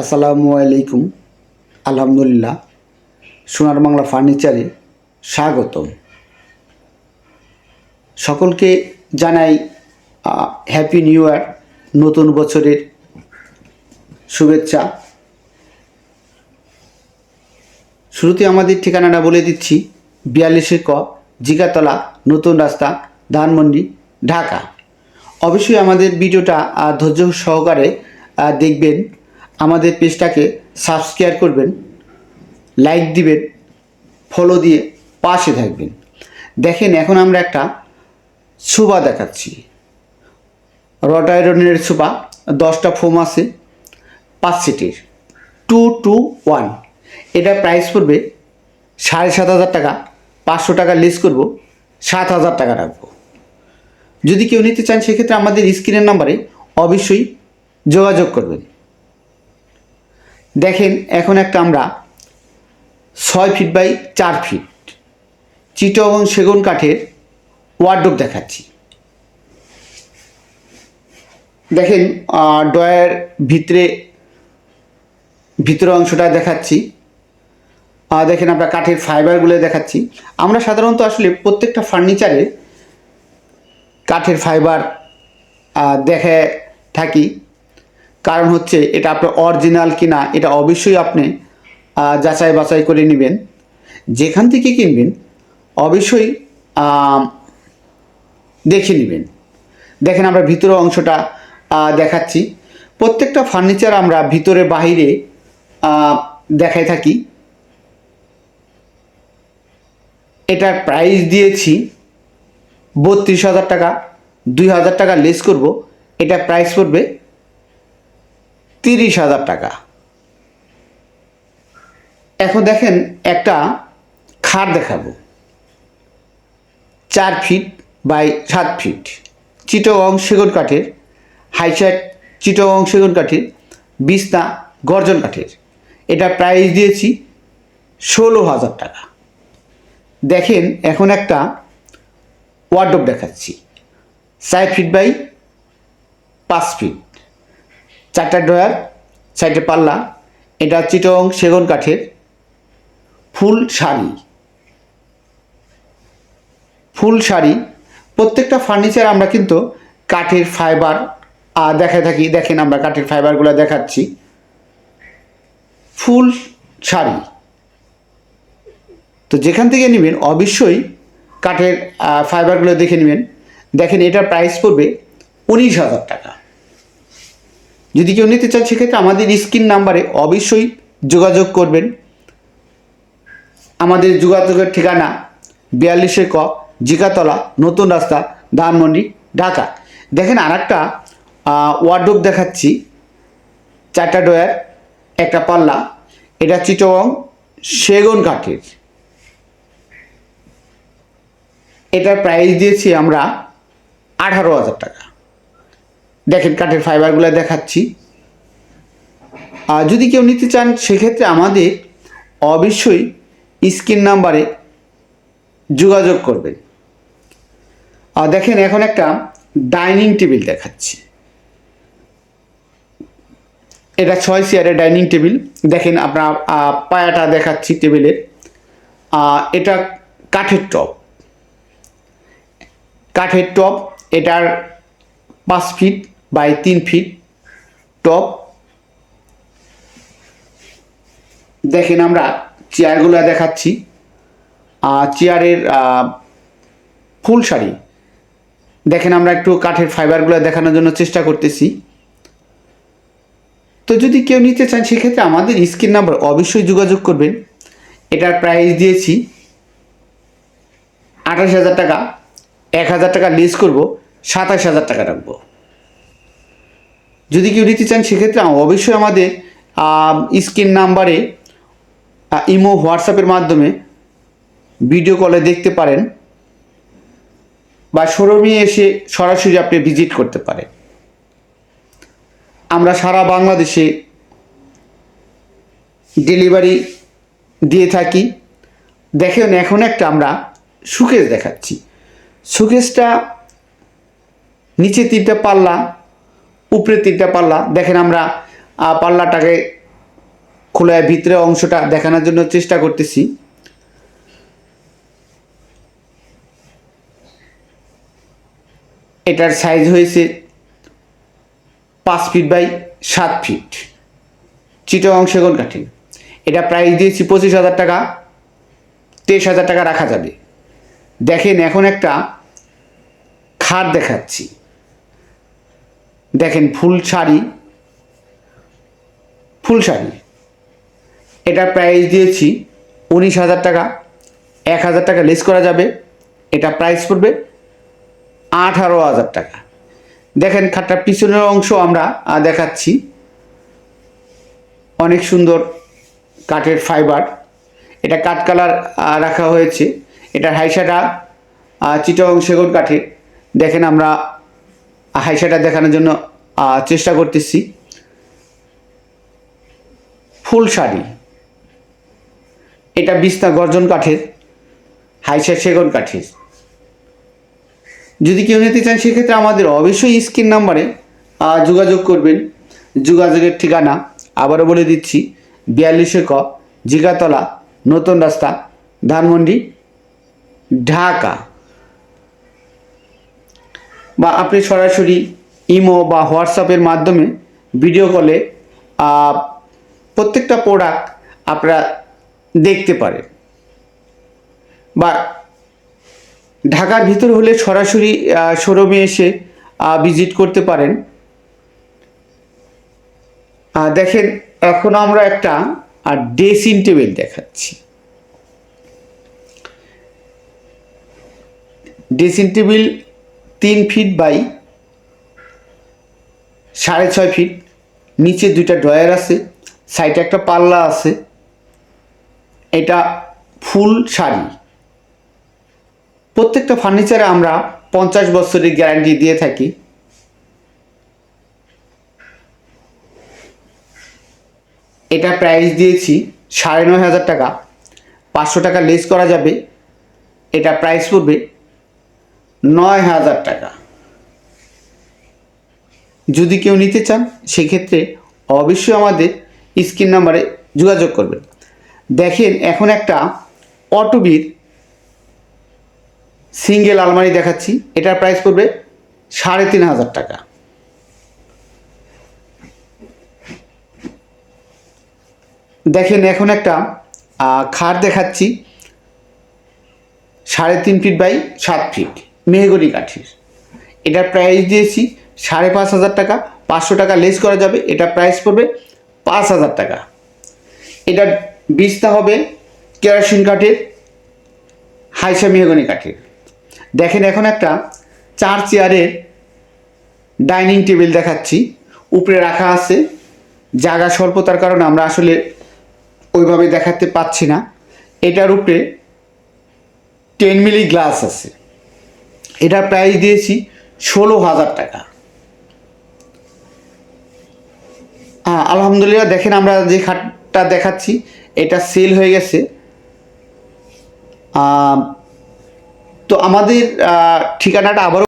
আসসালামু আলাইকুম। আলহামদুলিল্লাহ, সোনার বাংলা ফার্নিচারে স্বাগতম। সকলকে জানাই হ্যাপি নিউ ইয়ার নতুন বছরের শুভেচ্ছা। শুরুতে আমাদের ঠিকানাটা বলে দিচ্ছি বিয়াল্লিশে ক, জিগাতলা, নতুন রাস্তা, ধানমন্ডি, ঢাকা। অবশ্যই আমাদের ভিডিওটা ধৈর্য সহকারে দেখবেন। আমাদের পেজটাকে সাবস্ক্রাইব করবেন লাইক দিবেন ফলো দিয়ে পাশে থাকবেন। দেখেন, এখন আমরা একটা সুবা দেখাচ্ছি। রড আয়রনের সুবা দশটা ফোম আছে, পাঁচ সিটির। টু টু ওয়ান এটা প্রাইস পড়বে সাড়ে সাত হাজার টাকা। পাঁচশো টাকা লেস করব, সাত হাজার টাকা রাখব। যদি কেউ নিতে চান, সেক্ষেত্রে আমাদের স্ক্রিনের নাম্বারে অবশ্যই যোগাযোগ করবেন। দেখেন, এখন একটা আমরা ছয় ফিট বাই চার ফিট চিটো এবং সেগুন কাঠের ওয়ার্ডরোব দেখাচ্ছি। দেখেন ডয়ের ভিতরে ভিতরের অংশটা দেখাচ্ছি। দেখেন আমরা কাঠের ফাইবারগুলো দেখাচ্ছি। আমরা সাধারণত আসলে প্রত্যেকটা ফার্নিচারে কাঠের ফাইবার দেখে থাকি। কারণ হচ্ছে এটা আপনার অরিজিনাল কিনা, এটা অবশ্যই আপনি যাচাই বাছাই করে নেবেন। যেখান থেকে কিনবেন, অবশ্যই দেখে নেবেন। দেখেন আমরা ভিতরের অংশটা দেখাচ্ছি। প্রত্যেকটা ফার্নিচার আমরা ভিতরে বাহিরে দেখাই থাকি। এটার প্রাইস দিয়েছি বত্রিশ হাজার টাকা, দুই হাজার টাকা লেস করব। এটা প্রাইস পড়বে তিরিশ হাজার টাকা। এখন দেখেন একটা খাট দেখাবো। চার ফিট বাই সাত ফিট। চিটোগং সেগুন কাঠের হাইসাইড চিটোগং সেগুন কাঠের, বিছনা গর্জন কাঠের। এটা প্রাইস দিয়েছি ষোলো হাজার টাকা। দেখেন এখন একটা ওয়ার্ডরোব দেখাচ্ছি। চার ফিট বাই পাঁচ ফিট। চারটা ড্রয়ার সাইডে পাল্লা, এটা চিটং সেগুন কাঠের ফুল শাড়ি। ফুল শাড়ি, প্রত্যেকটা ফার্নিচার আমরা কিন্তু কাঠের ফাইবার দেখায় থাকি, দেখেন আমরা কাঠের ফাইবারগুলো দেখাচ্ছি। ফুল শাড়ি। তো যেখান থেকে নেবেন, অবশ্যই কাঠের ফাইবারগুলো দেখে নেবেন। দেখেন এটার প্রাইস পড়বে উনিশ হাজার টাকা। যদি কেউ নিতে চান, সেক্ষেত্রে আমাদের স্ক্রিন নাম্বারে অবশ্যই যোগাযোগ করবেন। আমাদের যোগাযোগের ঠিকানা বিয়াল্লিশে ক, জিকাতলা, নতুন রাস্তা, ধানমন্ডি, ঢাকা। দেখেন আর একটা ওয়ার্ডরোব দেখাচ্ছি। চারটা ডয়ার একটা পাল্লা। এটা চিটং সেগুন কাঠের। এটার প্রাইস দিয়েছি আমরা আঠারো হাজার টাকা। দেখেন কাঠের ফাইবারগুলো দেখাচ্ছি। আর যদি কেউ নিতে চান, সেক্ষেত্রে আমাদের অবশ্যই স্ক্রিন নাম্বারে যোগাযোগ করবেন। আর দেখেন এখন একটা ডাইনিং টেবিল দেখাচ্ছি। এটা ছয় চেয়ারের ডাইনিং টেবিল। দেখেন আপনার পায়াটা দেখাচ্ছি টেবিলের। এটা কাঠের টপ কাঠের টপ এটার পাঁচ ফিট। বাই তিন ফিট টপ দেখেন আমরা চেয়ারগুলো দেখাচ্ছি। চেয়ারের ফুল শাড়ি। দেখেন আমরা একটু কাঠের ফাইবারগুলো দেখানোর জন্য চেষ্টা করতেছি। তো যদি কেউ নিতে চান, সেক্ষেত্রে আমাদের স্ক্রিন নাম্বার অবশ্যই যোগাযোগ করবেন। এটার প্রাইস দিয়েছি আঠাশ হাজার টাকা। এক হাজার টাকা লিস করব, সাতাশ হাজার টাকা রাখব। যদি কেউ নিতে চান, সেক্ষেত্রে অবশ্যই আমাদের স্ক্রিন নাম্বারে ইমো হোয়াটসঅ্যাপের মাধ্যমে ভিডিও কলে দেখতে পারেন বা শোরুমে এসে সরাসরি আপনি ভিজিট করতে পারেন। আমরা সারা বাংলাদেশে ডেলিভারি দিয়ে থাকি। দেখেন, এখন একটা আমরা সুকেশ দেখাচ্ছি। সুকেশটা নিচে তিনটা পাল্লা উপরে তিনটা পাল্লা। দেখেন আমরা পাল্লাটাকে খোলায় ভিতরে অংশটা দেখানোর জন্য চেষ্টা করতেছি। এটার সাইজ হয়েছে পাঁচ ফিট বাই সাত ফিট চিটং সেগুন কাঠি? এটা প্রাইস দিয়েছি পঁচিশ হাজার টাকা। তেইশ হাজার টাকা রাখা যাবে। দেখেন এখন একটা খাট দেখাচ্ছি। দেখেন ফুল শাড়ি ফুল শাড়ি। এটা প্রাইস দিয়েছি উনিশ হাজার টাকা, এক হাজার টাকা লেস করা যাবে, এটা প্রাইস পড়বে আঠারো হাজার টাকা। দেখেন খাটটার পিছনের অংশ আমরা দেখাচ্ছি। অনেক সুন্দর কাঠের ফাইবার এটা কাঠ কালার রাখা হয়েছে। এটার হাইসাটা চিটং সেগুন কাঠের। দেখেন আমরা হাইসাটা দেখানোর জন্য চেষ্টা করতেছি। ফুল শাড়ি। এটা বিছনা গর্জন কাঠের হাইসা সেগুন কাঠের। যদি কেউ নিতে চান, সেক্ষেত্রে আমাদের অবশ্যই স্ক্রিন নাম্বারে যোগাযোগ করবেন। যোগাযোগের ঠিকানা আবারও বলে দিচ্ছি বিয়াল্লিশে ক জিগাতলা, নতুন রাস্তা, ধানমন্ডি, ঢাকা। বা আপনি সরাসরি ইমো বা হোয়াটসঅ্যাপের মাধ্যমে ভিডিও কলে প্রত্যেকটা প্রোডাক্ট আপনারা দেখতে পারেন। বা ঢাকার ভিতর হলে সরাসরি শোরুমে এসে ভিজিট করতে পারেন। দেখেন, এখন আমরা একটা ড্রেসিং টেবিল দেখাচ্ছি। ড্রেসিং টেবিল তিন ফিট বাই সাড়ে ছয় ফিট নিচে দুইটা ড্রয়ার আছে সাইডে একটা পাল্লা আছে, এটা ফুল শাড়ি। প্রত্যেকটা ফার্নিচারে আমরা পঞ্চাশ বছরের গ্যারান্টি দিয়ে থাকি। এটা প্রাইস দিয়েছি সাড়ে নয় হাজার টাকা। পাঁচশো টাকা লেস করা যাবে। এটা প্রাইস পড়বে নয় হাজার টাকা। যদি কেউ নিতে চান, সেক্ষেত্রে অবশ্যই আমাদের স্ক্রিন নাম্বারে যোগাযোগ করবেন। দেখেন, এখন একটা অটোবির সিঙ্গেল আলমারি দেখাচ্ছি। এটার প্রাইস পড়বে সাড়ে তিন হাজার টাকা। দেখেন, এখন একটা খাট দেখাচ্ছি, সাড়ে তিন ফিট বাই সাত ফিট। মেহগনি কাঠের। এটার প্রাইস দিয়েছি সাড়ে পাঁচ হাজার টাকা, পাঁচশো টাকা লেস করা যাবে, এটা প্রাইস পড়বে পাঁচ হাজার টাকা। এটার বীজটা হবে কেরোসিন কাঠের, হাইসা মেহগনি কাঠের। দেখেন এখন একটা চার চেয়ারের ডাইনিং টেবিল দেখাচ্ছি, উপরে রাখা আছে, জায়গা স্বল্পতার কারণে আমরা আসলে ওইভাবে দেখাতে পাচ্ছি না। এটার উপরে টেন মিলি গ্লাস আছে। এটার প্রাইস দিয়েছি ষোলো হাজার টাকা। হ্যাঁ আলহামদুলিল্লাহ, দেখেন আমরা যে খাটটা দেখাচ্ছি, এটা সেল হয়ে গেছে। তো আমাদের ঠিকানাটা আবারও